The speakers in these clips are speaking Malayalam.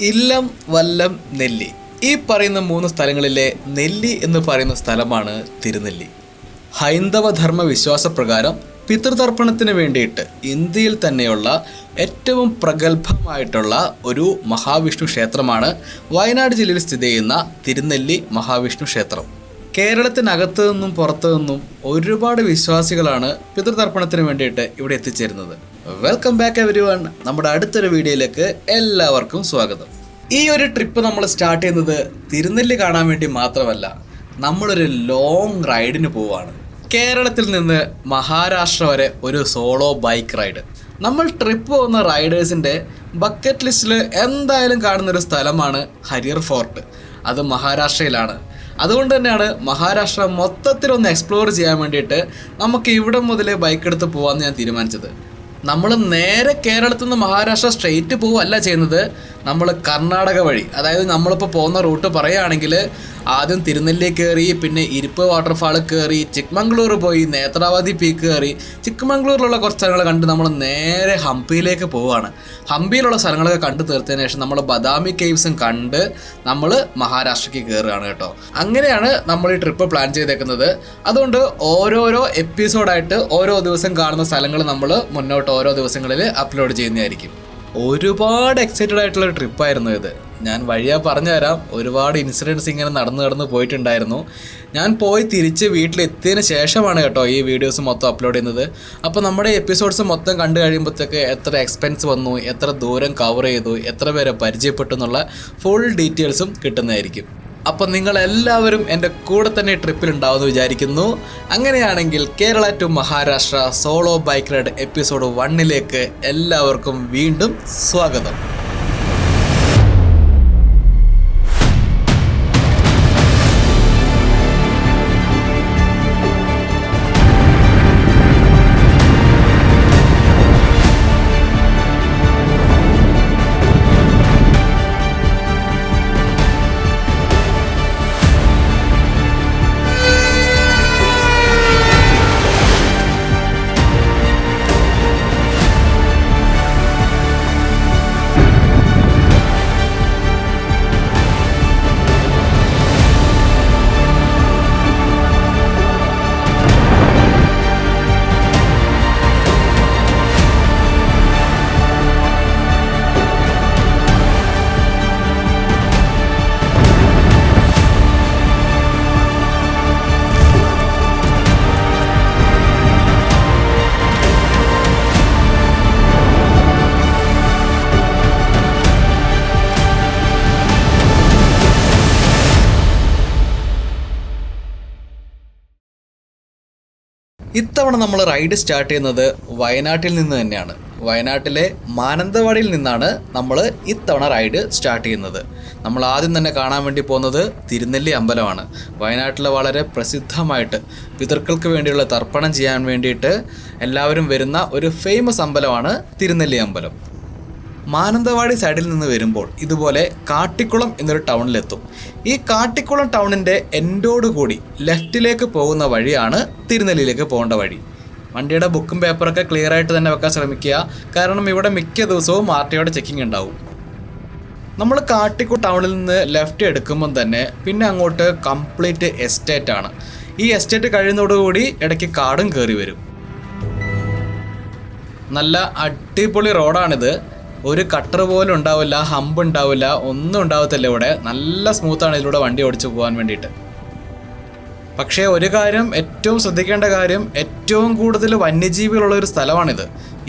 ഇല്ലം വല്ലം നെല്ലി. ഈ പറയുന്ന മൂന്ന് സ്ഥലങ്ങളിലെ നെല്ലി എന്ന് പറയുന്ന സ്ഥലമാണ് തിരുനെല്ലി. ഹൈന്ദവ ധർമ്മ വിശ്വാസപ്രകാരം പിതൃതർപ്പണത്തിന് വേണ്ടിയിട്ട് ഇന്ത്യയിൽ തന്നെയുള്ള ഏറ്റവും പ്രഗത്ഭമായിട്ടുള്ള ഒരു മഹാവിഷ്ണു ക്ഷേത്രമാണ് വയനാട് ജില്ലയിൽ സ്ഥിതി ചെയ്യുന്ന തിരുനെല്ലി മഹാവിഷ്ണു ക്ഷേത്രം. കേരളത്തിനകത്തു നിന്നും പുറത്തു നിന്നും ഒരുപാട് വിശ്വാസികളാണ് പിതൃതർപ്പണത്തിന് വേണ്ടിയിട്ട് ഇവിടെ എത്തിച്ചേരുന്നത്. വെൽക്കം ബാക്ക് എവരി വൺ നമ്മുടെ അടുത്തൊരു വീഡിയോയിലേക്ക് എല്ലാവർക്കും സ്വാഗതം. ഈ ഒരു ട്രിപ്പ് നമ്മൾ സ്റ്റാർട്ട് ചെയ്യുന്നത് തിരുനെല്ലി കാണാൻ വേണ്ടി മാത്രമല്ല നമ്മളൊരു ലോങ് റൈഡിന് പോവാണ്. കേരളത്തിൽ നിന്ന് മഹാരാഷ്ട്ര വരെ ഒരു സോളോ ബൈക്ക് റൈഡ് നമ്മൾ ട്രിപ്പ് പോകുന്ന റൈഡേഴ്സിന്റെ ബക്കറ്റ് ലിസ്റ്റിൽ എന്തായാലും കാണുന്നൊരു സ്ഥലമാണ് ഹരിയർ ഫോർട്ട്. അത് മഹാരാഷ്ട്രയിലാണ്. അതുകൊണ്ട് തന്നെയാണ് മഹാരാഷ്ട്ര മൊത്തത്തിലൊന്ന് എക്സ്പ്ലോർ ചെയ്യാൻ വേണ്ടിയിട്ട് നമുക്ക് ഇവിടെ മുതൽ ബൈക്ക് എടുത്ത് പോകാമെന്ന് ഞാൻ തീരുമാനിച്ചത്. നമ്മൾ നേരെ കേരളത്തിൽ നിന്ന് മഹാരാഷ്ട്ര സ്ട്രെയിറ്റ് പോവല്ല ചെയ്യുന്നത് നമ്മൾ കർണാടക വഴി അതായത് നമ്മളിപ്പോൾ പോകുന്ന റൂട്ട് പറയുകയാണെങ്കിൽ ആദ്യം തിരുനെല്ലി കയറി പിന്നെ ഇരിപ്പ് വാട്ടർഫാൾ കയറി ചിക്മംഗ്ലൂർ പോയി നേത്രാവതി പീക്ക് കയറി ചിക്മംഗ്ലൂരിലുള്ള കുറച്ച് സ്ഥലങ്ങൾ കണ്ട് നമ്മൾ നേരെ ഹംപിയിലേക്ക് പോവുകയാണ്. ഹംപിയിലുള്ള സ്ഥലങ്ങളൊക്കെ കണ്ടു തീർത്തതിന് ശേഷം നമ്മൾ ബദാമി കേവ്സും കണ്ട് നമ്മൾ മഹാരാഷ്ട്രയ്ക്ക് കയറുകയാണ് കേട്ടോ. അങ്ങനെയാണ് നമ്മൾ ഈ ട്രിപ്പ് പ്ലാൻ ചെയ്തേക്കുന്നത്. അതുകൊണ്ട് ഓരോരോ എപ്പിസോഡായിട്ട് ഓരോ ദിവസം കാണുന്ന സ്ഥലങ്ങൾ നമ്മൾ മുന്നോട്ട് ഓരോ ദിവസങ്ങളിൽ അപ്ലോഡ് ചെയ്യുന്നതായിരിക്കും. ഒരുപാട് എക്സൈറ്റഡ് ആയിട്ടുള്ള ഒരു ട്രിപ്പായിരുന്നു ഇത്. ഞാൻ വഴിയാ പറഞ്ഞു തരാം ഒരുപാട് ഇൻസിഡൻസ് ഇങ്ങനെ നടന്നു നടന്ന് പോയിട്ടുണ്ടായിരുന്നു. ഞാൻ പോയി തിരിച്ച് വീട്ടിലെത്തിയതിന് ശേഷമാണ് കേട്ടോ ഈ വീഡിയോസ് മൊത്തം അപ്ലോഡ് ചെയ്യുന്നത്. അപ്പോൾ നമ്മുടെ എപ്പിസോഡ്സ് മൊത്തം കണ്ടു കഴിയുമ്പോഴത്തേക്ക് എത്ര എക്സ്പെൻസ് വന്നു എത്ര ദൂരം കവർ ചെയ്തു എത്ര പേരെ പരിചയപ്പെട്ടു എന്നുള്ള ഫുൾ ഡീറ്റെയിൽസും കിട്ടുന്നതായിരിക്കും. അപ്പം നിങ്ങൾ എല്ലാവരും എന്റെ കൂടെ തന്നെ ട്രിപ്പിൽ ഉണ്ടാവുമെന്ന് വിചാരിക്കുന്നു. അങ്ങനെയാണെങ്കിൽ Kerala to Maharashtra solo bike ride episode വണ്ണിലേക്ക് എല്ലാവർക്കും വീണ്ടും സ്വാഗതം. ഇത്തവണ നമ്മൾ റൈഡ് സ്റ്റാർട്ട് ചെയ്യുന്നത് വയനാട്ടിൽ നിന്ന് തന്നെയാണ്. വയനാട്ടിലെ മാനന്തവാടിയിൽ നിന്നാണ് നമ്മൾ ഇത്തവണ റൈഡ് സ്റ്റാർട്ട് ചെയ്യുന്നത്. നമ്മൾ ആദ്യം തന്നെ കാണാൻ വേണ്ടി പോകുന്നത് തിരുനെല്ലി അമ്പലമാണ്. വയനാട്ടിലെ വളരെ പ്രസിദ്ധമായിട്ട് പിതൃക്കൾക്ക് വേണ്ടിയുള്ള തർപ്പണം ചെയ്യാൻ വേണ്ടിയിട്ട് എല്ലാവരും വരുന്ന ഒരു ഫേമസ് അമ്പലമാണ് തിരുനെല്ലി അമ്പലം. മാനന്തവാടി സൈഡിൽ നിന്ന് വരുമ്പോൾ ഇതുപോലെ കാട്ടിക്കുളം എന്നൊരു ടൗണിലെത്തും. ഈ കാട്ടിക്കുളം ടൗണിന്റെ എൻഡോട് കൂടി ലെഫ്റ്റിലേക്ക് പോകുന്ന വഴിയാണ് തിരുനെല്ലിയിലേക്ക് പോകേണ്ട വഴി. വണ്ടിയുടെ ബുക്കും പേപ്പറൊക്കെ ക്ലിയർ ആയിട്ട് തന്നെ വെക്കാൻ ശ്രമിക്കുക. കാരണം ഇവിടെ മിക്ക ദിവസവും ആർ ചെക്കിംഗ് ഉണ്ടാവും. നമ്മൾ കാട്ടിക്കു ടൗണിൽ നിന്ന് ലെഫ്റ്റ് എടുക്കുമ്പം തന്നെ പിന്നെ അങ്ങോട്ട് കംപ്ലീറ്റ് എസ്റ്റേറ്റ് ആണ്. ഈ എസ്റ്റേറ്റ് കഴിയുന്നതോടുകൂടി ഇടയ്ക്ക് കാടും കയറി വരും. നല്ല അടിപൊളി റോഡാണിത്. ഒരു കട്ടർ പോലും ഉണ്ടാവില്ല ഹമ്പ് ഉണ്ടാവില്ല ഒന്നും ഉണ്ടാവത്തില്ല ഇവിടെ. നല്ല സ്മൂത്താണ് ഇതിലൂടെ വണ്ടി ഓടിച്ചു പോകാൻ വേണ്ടിയിട്ട്. പക്ഷേ ഒരു കാര്യം ഏറ്റവും ശ്രദ്ധിക്കേണ്ട കാര്യം ഏറ്റവും കൂടുതൽ വന്യജീവികളുള്ള ഒരു സ്ഥലമാണിത്.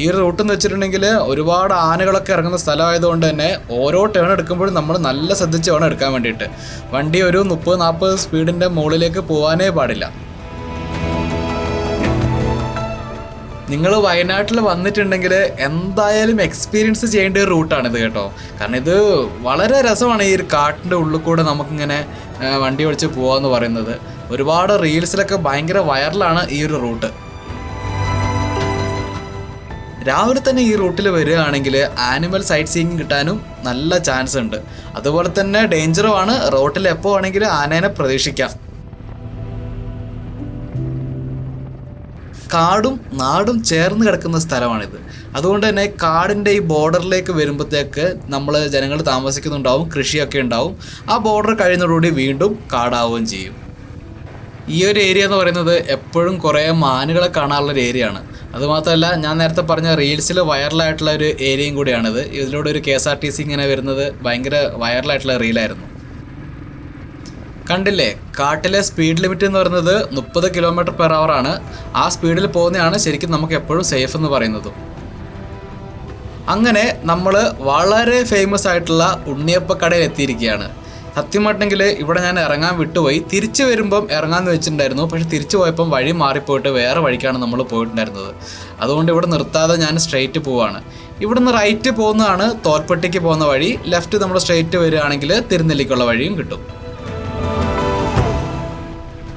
ഈ റൂട്ട് എന്ന് വെച്ചിട്ടുണ്ടെങ്കിൽ ഒരുപാട് ആനകളൊക്കെ ഇറങ്ങുന്ന സ്ഥലമായതുകൊണ്ട് തന്നെ ഓരോ ടേൺ എടുക്കുമ്പോഴും നമ്മൾ നല്ല ശ്രദ്ധിച്ച് വേണം എടുക്കാൻ വേണ്ടിയിട്ട്. വണ്ടി ഒരു മുപ്പത് നാൽപ്പത് സ്പീഡിന്റെ മുകളിലേക്ക് പോകാനേ പാടില്ല. നിങ്ങൾ വയനാട്ടിൽ വന്നിട്ടുണ്ടെങ്കിൽ എന്തായാലും എക്സ്പീരിയൻസ് ചെയ്യേണ്ട ഒരു റൂട്ടാണിത് കേട്ടോ. കാരണം ഇത് വളരെ രസമാണ് ഈ ഒരു കാട്ടിന്റെ ഉള്ളിൽ കൂടെ നമുക്കിങ്ങനെ വണ്ടി ഓടിച്ച് പോകാമെന്ന് പറയുന്നത്. ഒരുപാട് റീൽസിലൊക്കെ ഭയങ്കര വൈറലാണ് ഈ ഒരു റൂട്ട് രാവിലെ തന്നെ ഈ റൂട്ടിൽ വരികയാണെങ്കിൽ ആനിമൽ സൈറ്റ് സീയിങ് കിട്ടാനും നല്ല ചാൻസ് ഉണ്ട്. അതുപോലെ തന്നെ ഡേഞ്ചറുമാണ് റോട്ടിൽ എപ്പോൾ വേണമെങ്കിലും ആനേനെ പ്രതീക്ഷിക്കാം. കാടും നാടും ചേർന്ന് കിടക്കുന്ന സ്ഥലമാണിത്. അതുകൊണ്ട് തന്നെ കാടിന്റെ ഈ ബോർഡറിലേക്ക് വരുമ്പോഴത്തേക്ക് നമ്മൾ ജനങ്ങൾ താമസിക്കുന്നുണ്ടാവും കൃഷിയൊക്കെ ഉണ്ടാവും. ആ ബോർഡർ കഴിയുന്നതോടുകൂടി വീണ്ടും കാടാവുകയും ചെയ്യും. ഈ ഒരു ഏരിയ എന്ന് പറയുന്നത് എപ്പോഴും കുറേ മാനുകളെ കാണാനുള്ള ഒരു ഏരിയ ആണ് അതുമാത്രമല്ല ഞാൻ നേരത്തെ പറഞ്ഞ റീൽസിൽ വൈറലായിട്ടുള്ള ഒരു ഏരിയയും കൂടിയാണിത്. ഇതിലൂടെ ഒരു K S R T C ഇങ്ങനെ വരുന്നത് ഭയങ്കര വൈറലായിട്ടുള്ള റീലായിരുന്നു. കണ്ടില്ലേ? കാട്ടിലെ സ്പീഡ് ലിമിറ്റ് എന്ന് പറയുന്നത് മുപ്പത് കിലോമീറ്റർ പെർ അവർ ആണ്. ആ സ്പീഡിൽ പോകുന്നതാണ് ശരിക്കും നമുക്ക് എപ്പോഴും സേഫ് എന്ന് പറയുന്നത്. അങ്ങനെ നമ്മൾ വളരെ ഫേമസ് ആയിട്ടുള്ള ഉണ്ണിയപ്പ കടയിൽ എത്തിയിരിക്കുകയാണ്. സത്യമായിട്ടെങ്കിൽ ഇവിടെ ഞാൻ ഇറങ്ങാൻ വിട്ടുപോയി. തിരിച്ചു വരുമ്പം ഇറങ്ങാമെന്ന് വെച്ചിട്ടുണ്ടായിരുന്നു. പക്ഷെ തിരിച്ചു പോയപ്പം വഴി മാറിപ്പോയിട്ട് വേറെ വഴിക്കാണ് നമ്മൾ പോയിട്ടുണ്ടായിരുന്നത്. അതുകൊണ്ട് ഇവിടെ നിർത്താതെ ഞാൻ സ്ട്രെയിറ്റ് പോവാണ്. ഇവിടുന്ന് റൈറ്റ് പോകുന്നതാണ് തോൽപ്പെട്ടിക്ക് പോകുന്ന വഴി. ലെഫ്റ്റ് നമ്മൾ സ്ട്രെയിറ്റ് വരികയാണെങ്കിൽ തിരുനെല്ലിക്കുള്ള വഴിയും കിട്ടും.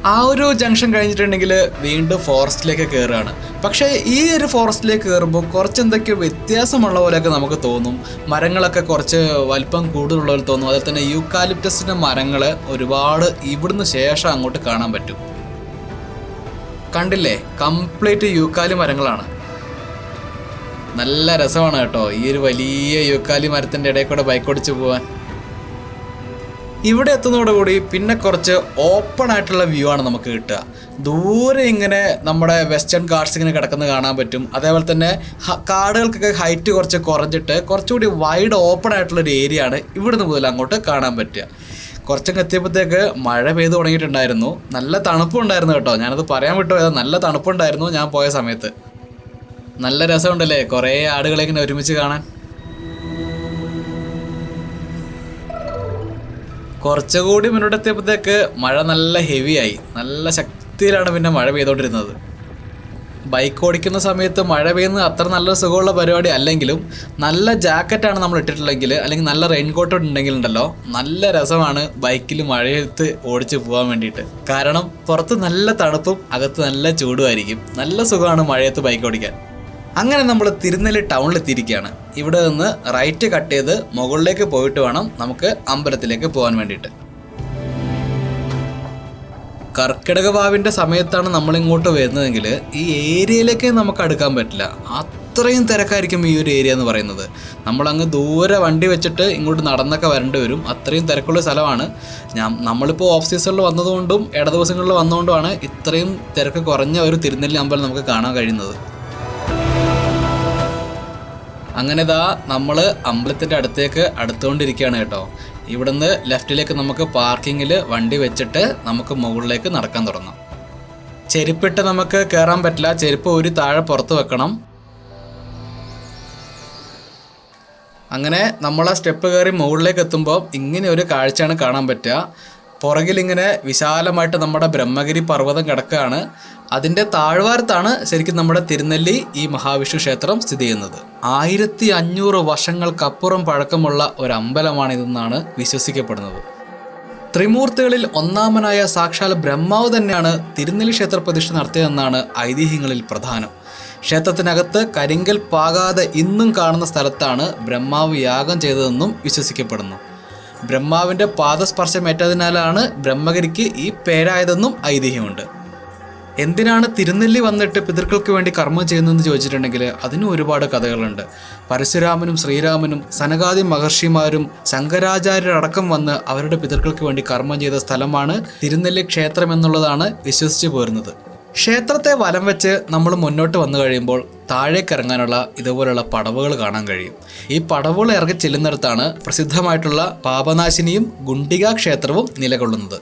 ആ ഒരു ജംഗ്ഷൻ കഴിഞ്ഞിട്ടുണ്ടെങ്കിൽ വീണ്ടും ഫോറസ്റ്റിലേക്ക് കയറുകയാണ് പക്ഷേ ഈ ഒരു ഫോറസ്റ്റിലേക്ക് കയറുമ്പോൾ കുറച്ച് എന്തൊക്കെയോ വ്യത്യാസമുള്ള പോലെയൊക്കെ നമുക്ക് തോന്നും. മരങ്ങളൊക്കെ കുറച്ച് വലിപ്പം കൂടുതലുള്ള പോലെ തോന്നും. അതുപോലെ തന്നെ യൂക്കാലിപ്റ്റസിന്റെ മരങ്ങൾ ഒരുപാട് ഇവിടുന്ന് ശേഷം അങ്ങോട്ട് കാണാൻ പറ്റും. കണ്ടില്ലേ? കംപ്ലീറ്റ് യൂക്കാലി മരങ്ങളാണ്. നല്ല രസമാണ് കേട്ടോ ഈ ഒരു വലിയ യൂക്കാലി മരത്തിന്റെ ഇടയിൽ കൂടെ ബൈക്ക് ഓടിച്ച് പോകാൻ ഇവിടെ എത്തുന്നതോടുകൂടി പിന്നെ കുറച്ച് ഓപ്പൺ ആയിട്ടുള്ള വ്യൂ ആണ് നമുക്ക് കിട്ടുക. ദൂരെ ഇങ്ങനെ നമ്മുടെ വെസ്റ്റേൺ ഗാർഡ്സ് ഇങ്ങനെ കിടക്കുന്നത് കാണാൻ പറ്റും. അതേപോലെ തന്നെ കാടുകൾക്കൊക്കെ ഹൈറ്റ് കുറച്ച് കുറഞ്ഞിട്ട് കുറച്ചുകൂടി വൈഡ് ഓപ്പൺ ആയിട്ടുള്ള ഒരു ഏരിയ ആണ് ഇവിടുന്ന് മുതൽ അങ്ങോട്ട് കാണാൻ പറ്റുക. കുറച്ചൊക്കെ എത്തിയപ്പോഴത്തേക്ക് മഴ പെയ്ത് തുടങ്ങിയിട്ടുണ്ടായിരുന്നു. നല്ല തണുപ്പുണ്ടായിരുന്നു കേട്ടോ. ഞാനത് പറയാൻ വിട്ടുപോയത് നല്ല തണുപ്പുണ്ടായിരുന്നു ഞാൻ പോയ സമയത്ത്. നല്ല രസമുണ്ടല്ലേ? കുറേ ആടുകളെ ഇങ്ങനെ ഒരുമിച്ച് കാണാൻ. കുറച്ചുകൂടി മുന്നോട്ടെത്തിയപ്പോഴത്തേക്ക് മഴ നല്ല ഹെവിയായി നല്ല ശക്തിയിലാണ് പിന്നെ മഴ പെയ്തുകൊണ്ടിരുന്നത് ബൈക്ക് ഓടിക്കുന്ന സമയത്ത് മഴ പെയ്യുന്നത് അത്ര നല്ല സുഖമുള്ള പരിപാടി അല്ലെങ്കിലും നല്ല ജാക്കറ്റാണ് നമ്മൾ ഇട്ടിട്ടുള്ളെങ്കിൽ അല്ലെങ്കിൽ നല്ല റെയിൻകോട്ട് ഉണ്ടെങ്കിൽ ഉണ്ടല്ലോ നല്ല രസമാണ് ബൈക്കിൽ മഴയത്ത് ഓടിച്ച് പോകാൻ വേണ്ടിയിട്ട്. കാരണം പുറത്ത് നല്ല തണുപ്പും അകത്ത് നല്ല ചൂടുമായിരിക്കും നല്ല സുഖമാണ് മഴയത്ത് ബൈക്ക് ഓടിക്കാൻ. അങ്ങനെ നമ്മൾ തിരുനെല്ലി ടൗണിൽ എത്തിയിരിക്കുകയാണ്. ഇവിടെ നിന്ന് റൈറ്റ് കട്ട് ചെയ്ത് മുകളിലേക്ക് പോയിട്ട് വേണം നമുക്ക് അമ്പലത്തിലേക്ക് പോകാൻ വേണ്ടിയിട്ട്. കർക്കിടക വാവിന്റെ സമയത്താണ് നമ്മളിങ്ങോട്ട് വരുന്നതെങ്കിൽ ഈ ഏരിയയിലേക്ക് നമുക്ക് അടുക്കാൻ പറ്റില്ല. അത്രയും തിരക്കായിരിക്കും ഈ ഒരു ഏരിയ എന്ന് പറയുന്നത്. നമ്മളങ്ങ് ദൂരെ വണ്ടി വെച്ചിട്ട് ഇങ്ങോട്ട് നടന്നൊക്കെ വരേണ്ടി വരും. അത്രയും തിരക്കുള്ള സ്ഥലമാണ്. ഞാൻ നമ്മളിപ്പോൾ ഓഫ് സീസണിൽ വന്നതുകൊണ്ടും ഇട ദിവസങ്ങളിൽ വന്നതുകൊണ്ടുമാണ് ഇത്രയും തിരക്ക് കുറഞ്ഞ ഒരു തിരുനെല്ലി അമ്പലം നമുക്ക് കാണാൻ കഴിയുന്നത്. അങ്ങനെ ഇതാ നമ്മൾ അമ്പലത്തിന്റെ അടുത്തേക്ക് അടുത്തുകൊണ്ടിരിക്കുകയാണ് കേട്ടോ. ഇവിടുന്ന് ലെഫ്റ്റിലേക്ക് നമുക്ക് പാർക്കിങ്ങിൽ വണ്ടി വെച്ചിട്ട് നമുക്ക് മുകളിലേക്ക് നടക്കാൻ തുടങ്ങാം. ചെരുപ്പിട്ട് നമുക്ക് കയറാൻ പറ്റില്ല. ചെരുപ്പ് ഒരു താഴെ പുറത്ത് വെക്കണം. അങ്ങനെ നമ്മൾ ആ സ്റ്റെപ്പ് കയറി മുകളിലേക്ക് എത്തുമ്പോൾ ഇങ്ങനെ ഒരു കാഴ്ചയാണ് കാണാൻ പറ്റുക. പുറകിലിങ്ങനെ വിശാലമായിട്ട് നമ്മുടെ ബ്രഹ്മഗിരി പർവതം കിടക്കുകയാണ്. അതിന്റെ താഴ്വാരത്താണ് ശരിക്കും നമ്മുടെ തിരുനെല്ലി ഈ മഹാവിഷ്ണു ക്ഷേത്രം സ്ഥിതി ചെയ്യുന്നത്. ആയിരത്തി അഞ്ഞൂറ് വർഷങ്ങൾക്കപ്പുറം പഴക്കമുള്ള ഒരു അമ്പലമാണിതെന്നാണ് വിശ്വസിക്കപ്പെടുന്നത്. ത്രിമൂർത്തികളിൽ ഒന്നാമനായ സാക്ഷാൽ ബ്രഹ്മാവ് തന്നെയാണ് തിരുനെല്ലി ക്ഷേത്ര പ്രതിഷ്ഠ നടത്തിയതെന്നാണ് ഐതിഹ്യങ്ങളിൽ പ്രധാനം. ക്ഷേത്രത്തിനകത്ത് കരിങ്കൽ പാകാതെ ഇന്നും കാണുന്ന സ്ഥലത്താണ് ബ്രഹ്മാവ് യാഗം ചെയ്തതെന്നും വിശ്വസിക്കപ്പെടുന്നു. ബ്രഹ്മാവിന്റെ പാദസ്പർശമേറ്റതിനാലാണ് ബ്രഹ്മഗിരിക്ക് ഈ പേരായതെന്നും ഐതിഹ്യമുണ്ട്. എന്തിനാണ് തിരുനെല്ലി വന്നിട്ട് പിതൃക്കൾക്ക് വേണ്ടി കർമ്മം ചെയ്യുന്നതെന്ന് ചോദിച്ചിട്ടുണ്ടെങ്കിൽ അതിനും ഒരുപാട് കഥകളുണ്ട്. പരശുരാമനും ശ്രീരാമനും സനകാദി മഹർഷിമാരും ശങ്കരാചാര്യരടക്കം വന്ന് അവരുടെ പിതൃക്കൾക്ക് വേണ്ടി കർമ്മം ചെയ്ത സ്ഥലമാണ് തിരുനെല്ലി ക്ഷേത്രം എന്നുള്ളതാണ് വിശ്വസിച്ചു പോരുന്നത്. ക്ഷേത്രത്തെ വലം വെച്ച് നമ്മൾ മുന്നോട്ട് വന്നു കഴിയുമ്പോൾ താഴേക്ക് ഇറങ്ങാനുള്ള ഇതുപോലുള്ള പടവുകൾ കാണാൻ കഴിയും. ഈ പടവുകൾ ഇറങ്ങി ചെല്ലുന്നിടത്താണ് പ്രസിദ്ധമായിട്ടുള്ള പാപനാശിനിയും ഗുണ്ടിക ക്ഷേത്രവും നിലകൊള്ളുന്നത്.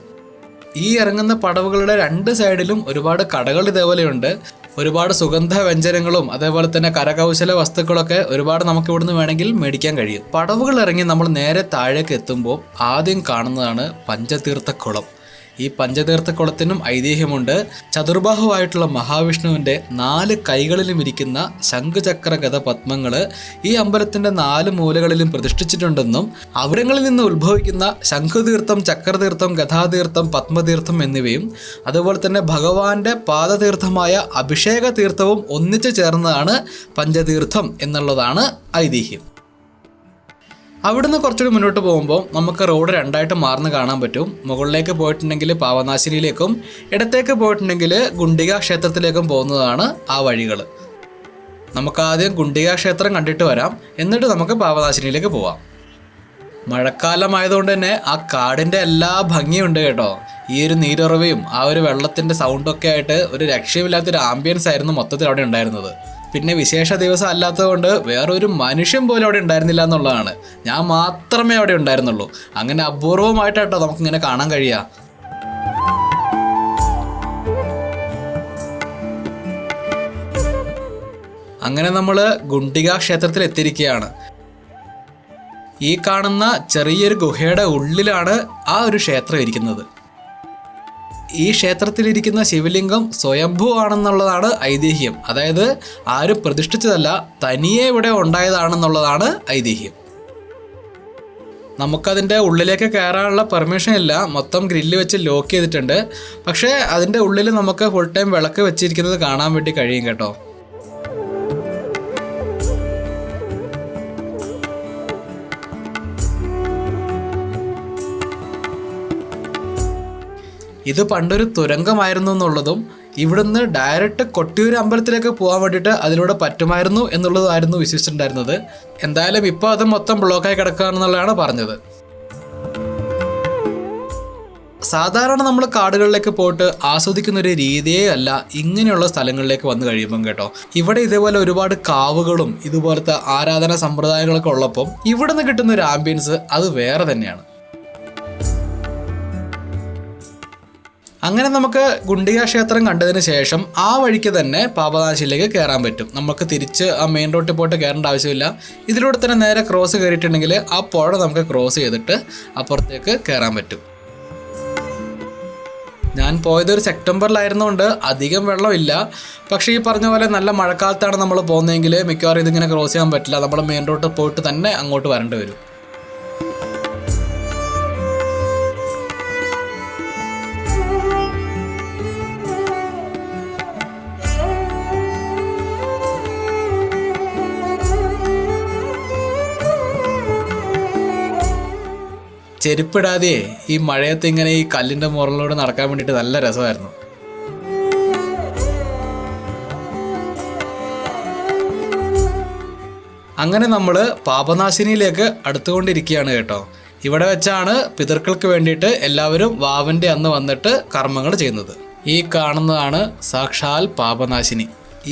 ഈ ഇറങ്ങുന്ന പടവുകളുടെ രണ്ട് സൈഡിലും ഒരുപാട് കടകൾ ഇതേപോലെയുണ്ട്. ഒരുപാട് സുഗന്ധ വ്യഞ്ജനങ്ങളും അതേപോലെ തന്നെ കരകൗശല വസ്തുക്കളൊക്കെ ഒരുപാട് നമുക്ക് ഇവിടുന്ന് വേണമെങ്കിൽ മേടിക്കാൻ കഴിയും. പടവുകൾ ഇറങ്ങി നമ്മൾ നേരെ താഴേക്ക് എത്തുമ്പോൾ ആദ്യം കാണുന്നതാണ് പഞ്ചതീർത്ഥ കുളം ഈ പഞ്ചതീർത്ഥ കുളത്തിനും ഐതിഹ്യമുണ്ട്. ചതുർബാഹുവായിട്ടുള്ള മഹാവിഷ്ണുവിന്റെ നാല് കൈകളിലും ഇരിക്കുന്ന ശംഖുചക്ര ഗത പത്മങ്ങൾ ഈ അമ്പലത്തിന്റെ നാല് മൂലകളിലും പ്രതിഷ്ഠിച്ചിട്ടുണ്ടെന്നും അവിടങ്ങളിൽ നിന്ന് ഉത്ഭവിക്കുന്ന ശംഖുതീർത്ഥം ചക്രതീർത്ഥം ഗതാതീർത്ഥം പത്മതീർത്ഥം എന്നിവയും അതുപോലെ തന്നെ ഭഗവാന്റെ പാദതീർത്ഥമായ അഭിഷേക തീർത്ഥവും ഒന്നിച്ചു ചേർന്നതാണ് പഞ്ചതീർത്ഥം എന്നുള്ളതാണ് ഐതിഹ്യം. അവിടുന്ന് കുറച്ചുകൂടി മുന്നോട്ട് പോകുമ്പോൾ നമുക്ക് റോഡ് രണ്ടായിട്ട് മാറുന്ന കാണാൻ പറ്റും. മുകളിലേക്ക് പോയിട്ടുണ്ടെങ്കിൽ പാവനാശിനിയിലേക്കും ഇടത്തേക്ക് പോയിട്ടുണ്ടെങ്കിൽ ഗുണ്ടിക ക്ഷേത്രത്തിലേക്കും പോകുന്നതാണ് ആ വഴികൾ നമുക്ക് ആദ്യം ഗുണ്ടിക ക്ഷേത്രം കണ്ടിട്ട് വരാം. എന്നിട്ട് നമുക്ക് പാവനാശിനിയിലേക്ക് പോവാം. മഴക്കാലമായതുകൊണ്ട് തന്നെ ആ കാടിന്റെ എല്ലാ ഭംഗിയുണ്ട് കേട്ടോ. ഈ ഒരു നീരുറവയും ആ ഒരു വെള്ളത്തിന്റെ സൗണ്ടൊക്കെ ആയിട്ട് ഒരു രക്ഷയുമില്ലാത്തൊരു ആംബിയൻസ് ആയിരുന്നു മൊത്തത്തിൽ അവിടെ ഉണ്ടായിരുന്നത്. പിന്നെ വിശേഷ ദിവസം അല്ലാത്തതുകൊണ്ട് വേറൊരു മനുഷ്യൻ പോലും അവിടെ ഉണ്ടായിരുന്നില്ല എന്നുള്ളതാണ്. ഞാൻ മാത്രമേ അവിടെ ഉണ്ടായിരുന്നുള്ളൂ. അങ്ങനെ അപൂർവമായിട്ടാട്ടോ നമുക്കിങ്ങനെ കാണാൻ കഴിയുക അങ്ങനെ നമ്മൾ ഗുണ്ടിക ക്ഷേത്രത്തിൽ എത്തിയിരിക്കുകയാണ്. ഈ കാണുന്ന ചെറിയൊരു ഗുഹയുടെ ഉള്ളിലാണ് ആ ഒരു ക്ഷേത്രം ഇരിക്കുന്നത്. ഈ ക്ഷേത്രത്തിലിരിക്കുന്ന ശിവലിംഗം സ്വയംഭൂ ആണെന്നുള്ളതാണ് ഐതിഹ്യം. അതായത് ആരും പ്രതിഷ്ഠിച്ചതല്ല തനിയെ ഇവിടെ ഉണ്ടായതാണെന്നുള്ളതാണ് ഐതിഹ്യം. നമുക്കതിന്റെ ഉള്ളിലേക്ക് കയറാനുള്ള പെർമിഷൻ ഇല്ല. മൊത്തം ഗ്രില്ല് വെച്ച് ലോക്ക് ചെയ്തിട്ടുണ്ട്. പക്ഷേ അതിന്റെ ഉള്ളിൽ നമുക്ക് ഫുൾ ടൈം വിളക്ക് വെച്ചിരിക്കുന്നത് കാണാൻ വേണ്ടി കഴിയും കേട്ടോ. ഇത് പണ്ടൊരു തുരങ്കമായിരുന്നു എന്നുള്ളതും ഇവിടുന്ന് ഡയറക്റ്റ് കൊട്ടിയൂർ അമ്പലത്തിലേക്ക് പോകാൻ വേണ്ടിയിട്ട് അതിലൂടെ പറ്റുമായിരുന്നു എന്നുള്ളതായിരുന്നു വിശ്വസിച്ചിട്ടുണ്ടായിരുന്നത്. എന്തായാലും ഇപ്പോൾ അത് മൊത്തം ബ്ലോക്കായി കിടക്കുകയാണെന്നുള്ളതാണ് പറഞ്ഞത്. സാധാരണ നമ്മൾ കാടുകളിലേക്ക് പോയിട്ട് ആസ്വദിക്കുന്ന ഒരു രീതിയേ അല്ല ഇങ്ങനെയുള്ള സ്ഥലങ്ങളിലേക്ക് വന്നു കഴിയുമ്പം കേട്ടോ. ഇവിടെ ഇതേപോലെ ഒരുപാട് കാവുകളും ഇതുപോലത്തെ ആരാധന സമ്പ്രദായങ്ങളൊക്കെ ഉള്ളപ്പം ഇവിടെ നിന്ന് കിട്ടുന്ന ഒരു ആംബിയൻസ് അത് വേറെ തന്നെയാണ്. അങ്ങനെ നമുക്ക് ഗുണ്ടിക ക്ഷേത്രം കണ്ടതിന് ശേഷം ആ വഴിക്ക് തന്നെ പാപനാശിയിലേക്ക് കയറാൻ പറ്റും. നമുക്ക് തിരിച്ച് ആ മെയിൻ റോട്ടിൽ പോയിട്ട് കയറേണ്ട ആവശ്യമില്ല. ഇതിലൂടെ തന്നെ നേരെ ക്രോസ് കയറിയിട്ടുണ്ടെങ്കിൽ ആ പുഴ നമുക്ക് ക്രോസ് ചെയ്തിട്ട് അപ്പുറത്തേക്ക് കയറാൻ പറ്റും. ഞാൻ പോയത് ഒരു സെപ്റ്റംബറിലായിരുന്നുകൊണ്ട് അധികം വെള്ളമില്ല പക്ഷേ ഈ പറഞ്ഞ പോലെ നല്ല മഴക്കാലത്താണ് നമ്മൾ പോകുന്നതെങ്കിൽ മിക്കവാറും ഇതിങ്ങനെ ക്രോസ് ചെയ്യാൻ പറ്റില്ല. നമ്മൾ മെയിൻ റോട്ട് പോയിട്ട് തന്നെ അങ്ങോട്ട് വരേണ്ടി വരും. ചെരുപ്പിടാതെ ഈ മഴയത്ത് ഇങ്ങനെ ഈ കല്ലിന്റെ മുറലിലൂടെ നടക്കാൻ വേണ്ടിയിട്ട് നല്ല രസമായിരുന്നു. അങ്ങനെ നമ്മൾ പാപനാശിനിയിലേക്ക് അടുത്തുകൊണ്ടിരിക്കുകയാണ് കേട്ടോ. ഇവിടെ വെച്ചാണ് പിതൃക്കൾക്ക് വേണ്ടിയിട്ട് എല്ലാവരും വാവന്റെ അന്ന് വന്നിട്ട് കർമ്മങ്ങൾ ചെയ്യുന്നത്. ഈ കാണുന്നതാണ് സാക്ഷാൽ പാപനാശിനി.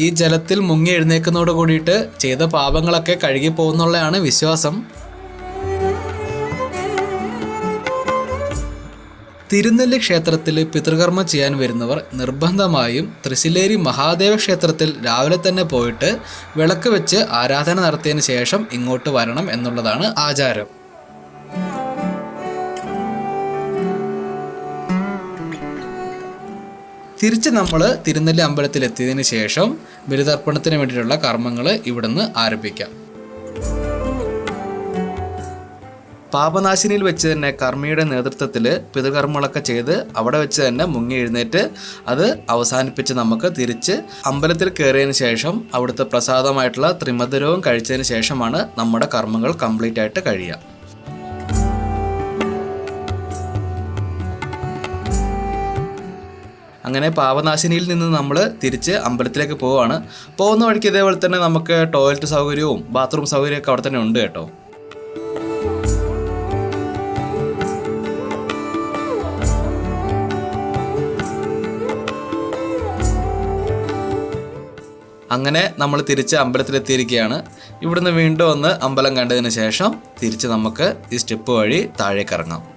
ഈ ജലത്തിൽ മുങ്ങി എഴുന്നേക്കുന്നതോട് കൂടിയിട്ട് ചെയ്ത പാപങ്ങളൊക്കെ കഴുകി പോകുന്നുള്ളതാണ് വിശ്വാസം. തിരുനെല്ലി ക്ഷേത്രത്തിൽ പിതൃകർമ്മം ചെയ്യാൻ വരുന്നവർ നിർബന്ധമായും തൃശ്ശിലേരി മഹാദേവ ക്ഷേത്രത്തിൽ രാവിലെ തന്നെ പോയിട്ട് വിളക്ക് വെച്ച് ആരാധന നടത്തിയതിന് ശേഷം ഇങ്ങോട്ട് വരണം എന്നുള്ളതാണ് ആചാരം. തിരിച്ച് നമ്മൾ തിരുനെല്ലി അമ്പലത്തിൽ എത്തിയതിന് ശേഷം ബലിതർപ്പണത്തിന് വേണ്ടിയിട്ടുള്ള കർമ്മങ്ങൾ ഇവിടുന്ന് ആരംഭിക്കാം. പാപനാശിനിയിൽ വെച്ച് തന്നെ കർമ്മിയുടെ നേതൃത്വത്തിൽ പിതൃകർമ്മങ്ങളൊക്കെ ചെയ്ത് അവിടെ വെച്ച് തന്നെ മുങ്ങി എഴുന്നേറ്റ് അത് അവസാനിപ്പിച്ച് നമുക്ക് തിരിച്ച് അമ്പലത്തിൽ കയറിയതിന് ശേഷം അവിടുത്തെ പ്രസാദമായിട്ടുള്ള ത്രിമധുരവും കഴിച്ചതിന് ശേഷമാണ് നമ്മുടെ കർമ്മങ്ങൾ കംപ്ലീറ്റ് ആയിട്ട് കഴിയുക. അങ്ങനെ പാപനാശിനിയിൽ നിന്ന് നമ്മൾ തിരിച്ച് അമ്പലത്തിലേക്ക് പോവുകയാണ് പോകുന്ന വഴിക്ക് ഇതേപോലെ തന്നെ നമുക്ക് ടോയ്ലറ്റ് സൗകര്യവും ബാത്റൂം സൗകര്യമൊക്കെ അവിടെ തന്നെ ഉണ്ട് കേട്ടോ. അങ്ങനെ നമ്മൾ തിരിച്ച് അമ്പലത്തിലെത്തിയിരിക്കുകയാണ്. ഇവിടുന്ന് വീണ്ടും ഒന്ന് അമ്പലം കണ്ടതിന് ശേഷം തിരിച്ച് നമുക്ക് ഈ സ്റ്റെപ്പ് വഴി താഴേക്ക് ഇറങ്ങാം.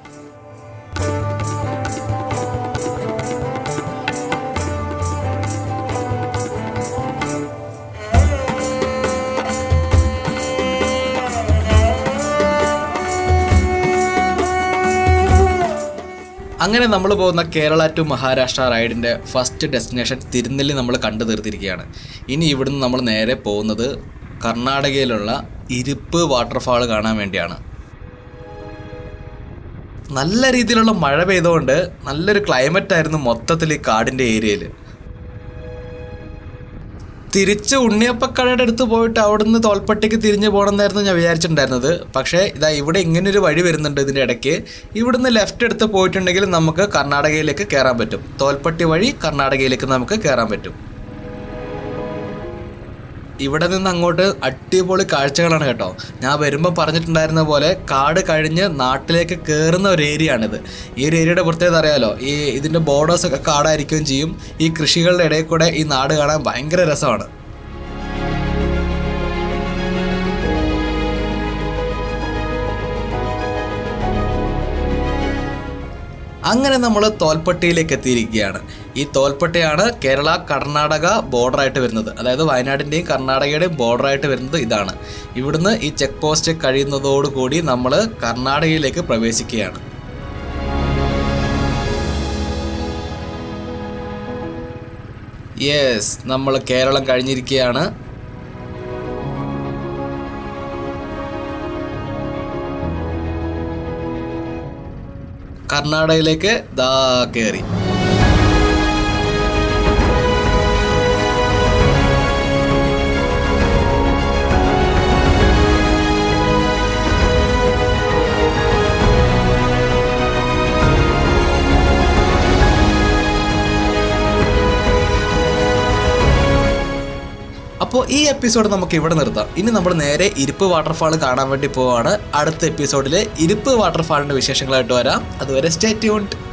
അങ്ങനെ നമ്മൾ പോകുന്ന കേരള ടു മഹാരാഷ്ട്ര റൈഡിന്റെ ഫസ്റ്റ് ഡെസ്റ്റിനേഷൻ തിരുനെല്ലി നമ്മൾ കണ്ടു തീർത്തിരിക്കുകയാണ്. ഇനി ഇവിടുന്ന് നമ്മൾ നേരെ പോകുന്നത് കർണാടകയിലുള്ള ഇരിപ്പ് വാട്ടർഫാൾ കാണാൻ വേണ്ടിയാണ്. നല്ല രീതിയിലുള്ള മഴ പെയ്തുകൊണ്ട് നല്ലൊരു ക്ലൈമറ്റ് ആയിരുന്നു മൊത്തത്തിൽ ഈ കാടിന്റെ ഏരിയയിൽ തിരിച്ച് ഉണ്ണിയപ്പക്കടയുടെ അടുത്ത് പോയിട്ട് അവിടുന്ന് തോൽപ്പട്ടിക്ക് തിരിഞ്ഞു പോകണമെന്നായിരുന്നു ഞാൻ വിചാരിച്ചിട്ടുണ്ടായിരുന്നത്. പക്ഷേ ഇതാ ഇവിടെ ഇങ്ങനൊരു വഴി വരുന്നുണ്ട് ഇതിന്റെ ഇടയ്ക്ക്. ഇവിടുന്ന് ലെഫ്റ്റ് എടുത്ത് പോയിട്ടുണ്ടെങ്കിൽ നമുക്ക് കർണാടകയിലേക്ക് കയറാൻ പറ്റും. തോൽപ്പട്ടി വഴി കർണാടകയിലേക്ക് നമുക്ക് കയറാൻ പറ്റും. ഇവിടെ നിന്ന് അങ്ങോട്ട് അടിപൊളി കാഴ്ചകളാണ് കേട്ടോ. ഞാൻ വരുമ്പോൾ പറഞ്ഞിട്ടുണ്ടായിരുന്ന പോലെ കാട് കഴിഞ്ഞ് നാട്ടിലേക്ക് കയറുന്ന ഒരു ഏരിയ ആണിത് ഈ ഒരു ഏരിയയുടെ പ്രത്യേകത അറിയാലോ ഈ ഇതിന്റെ ബോർഡേഴ്സൊക്കെ കാടായിരിക്കുകയും ചെയ്യും. ഈ കൃഷികളുടെ ഇടയിൽ കൂടെ ഈ നാട് കാണാൻ ഭയങ്കര രസമാണ്. അങ്ങനെ നമ്മൾ തോൽപ്പട്ടിയിലേക്ക് എത്തിയിരിക്കുകയാണ്. ഈ തോൽപ്പട്ടയാണ് കേരള കർണാടക ബോർഡറായിട്ട് വരുന്നത്. അതായത് വയനാടിന്റെയും കർണാടകയുടെയും ബോർഡറായിട്ട് വരുന്നത് ഇതാണ്. ഇവിടുന്ന് ഈ ചെക്ക് പോസ്റ്റ് കഴിയുന്നതോടുകൂടി നമ്മൾ കർണാടകയിലേക്ക് പ്രവേശിക്കുകയാണ്. യെസ് നമ്മൾ കേരളം കഴിഞ്ഞിരിക്കുകയാണ്. കർണാടകയിലേക്ക് ദാ കയറി ഈ എപ്പിസോഡ് നമുക്ക് ഇവിടെ നിർത്താം. ഇനി നമ്മൾ നേരെ ഇരിപ്പ് വാട്ടർഫാൾ കാണാൻ വേണ്ടി പോവാണ്. അടുത്ത എപ്പിസോഡിൽ ഇരിപ്പ് വാട്ടർഫാളിന്റെ വിശേഷങ്ങളായിട്ട് വരാം. അതുവരെ സ്റ്റേ ട്യൂൺഡ്